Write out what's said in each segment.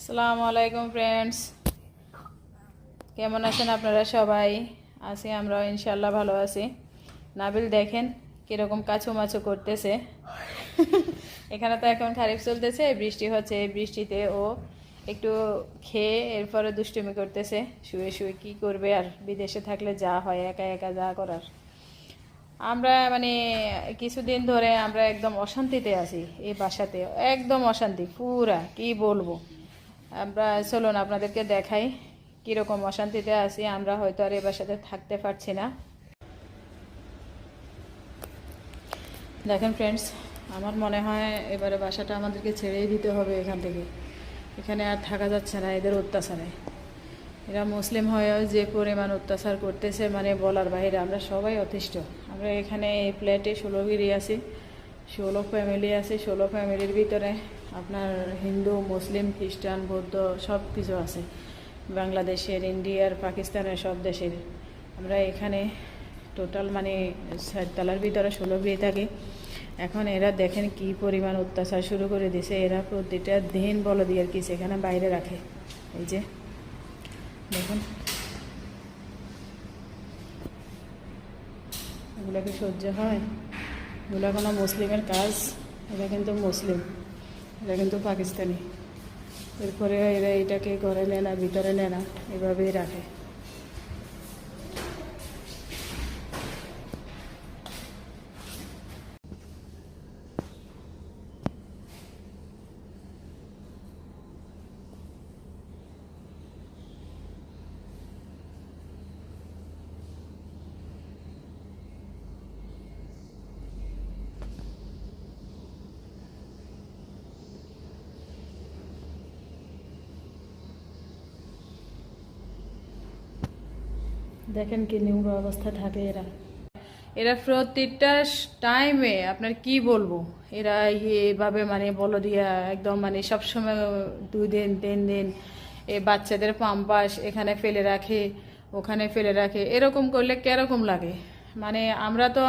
আসসালামু আলাইকুম ফ্রেন্ডস কেমন আছেন আপনারা সবাই? আছি আমরা ইনশাল্লাহ ভালো আছি। নাবিল, দেখেন কীরকম কাছু মাছু করতেছে। এখানে তো এখন খারিফ চলতেছে, বৃষ্টি হচ্ছে। বৃষ্টিতে ও একটু খেয়ে এরপরে দুষ্টুমি করতেছে। শুয়ে শুয়ে কি করবে আর বিদেশে থাকলে যা হয়, একা একা যা করার। আমরা মানে কিছুদিন ধরে আমরা একদম অশান্তিতে আছি এই বাসাতে। একদম অশান্তি, পুরা, কি বলব? আমরা, চলুন আপনাদেরকে দেখাই কীরকম অশান্তিতে আছি, আমরা হয়তো আর এই বাসাতে থাকতে পারছি না। দেখেন ফ্রেন্ডস আমার মনে হয় এবারে বাসাটা আমাদেরকে ছেড়েই দিতে হবে এখান থেকে। এখানে আর থাকা যাচ্ছে না, এদের অত্যাচারে। এরা মুসলিম হয়েও যে পরিমাণ অত্যাচার করতেছে মানে বলার বাইরে, আমরা সবাই অতিষ্ঠ। আমরা এখানে এই ফ্ল্যাটে ষোলো গিরি আছি, ষোলো ফ্যামিলি আছে, ষোলো ফ্যামিলির ভিতরে আপনার হিন্দু, মুসলিম, খ্রিস্টান, বৌদ্ধ সব কিছু আছে। বাংলাদেশের, ইন্ডিয়ার, পাকিস্তানের সব দেশের। আমরা এখানে টোটাল মানে সাততলার ভিতরে ষোলো বিয়ে থাকে। এখন এরা দেখেন কি পরিমাণ অত্যাচার শুরু করে দিছে এরা প্রতিটা দিন বলো দিয়ে আর কি সেখানে বাইরে রাখে। এই যে, দেখুন। এগুলো কি সহ্য হয়? এগুলো কোনো মুসলিমের কাজ? এরা কিন্তু মুসলিম। এরা কিন্তু পাকিস্তানি। এরপরে এরা এটাকে ঘরে নেয় না ভিতরে নেয় না এভাবেই রাখে। দেখেন কি নিউরো অবস্থা থাকে এরা। এরা প্রতিটা টাইমে আপনার কি বলব? এরা এভাবে মানে বলো দিয়া একদম মানে সবসময় দুই দিন, তিন দিন এ বাচ্চাদের পাম্পাস এখানে ফেলে রাখে, ওখানে ফেলে রাখে। এরকম করলে কীরকম লাগে? মানে আমরা তো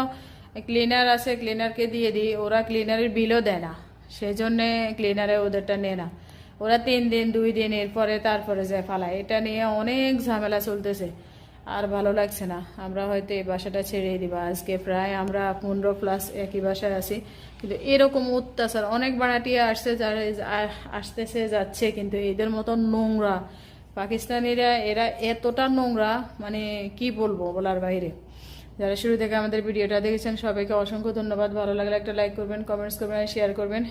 ক্লিনার আছে ক্লিনারকে দিয়ে দিই, ওরা ক্লিনারের বিলও দেয় না। সেই জন্যে ক্লিনারে ওদেরটা নেয় না। ওরা তিন দিন, দুই দিন, এরপরে, তারপরে যায় ফালায়। এটা নিয়ে অনেক ঝামেলা চলতেছে। আর ভালো লাগছে না। আমরা হয়তো এই বাসাটা ছেড়ে দিব। আজকে প্রায় আমরা পনেরো প্লাস একই বাসায় আছি। কিন্তু এরকম অত্যাচার, অনেক বাড়াটিয়ে আসছে যারা আসতেছে, যাচ্ছে, কিন্তু এদের মতো নোংরা। পাকিস্তানিরা, এরা এতটা নোংরা মানে কি বলব বলার বাইরে। যারা শুরু থেকে আমাদের ভিডিওটা দেখেছেন, সবাইকে অসংখ্য ধন্যবাদ। ভালো লাগলে একটা লাইক করবেন কমেন্টস করবেন শেয়ার করবেন।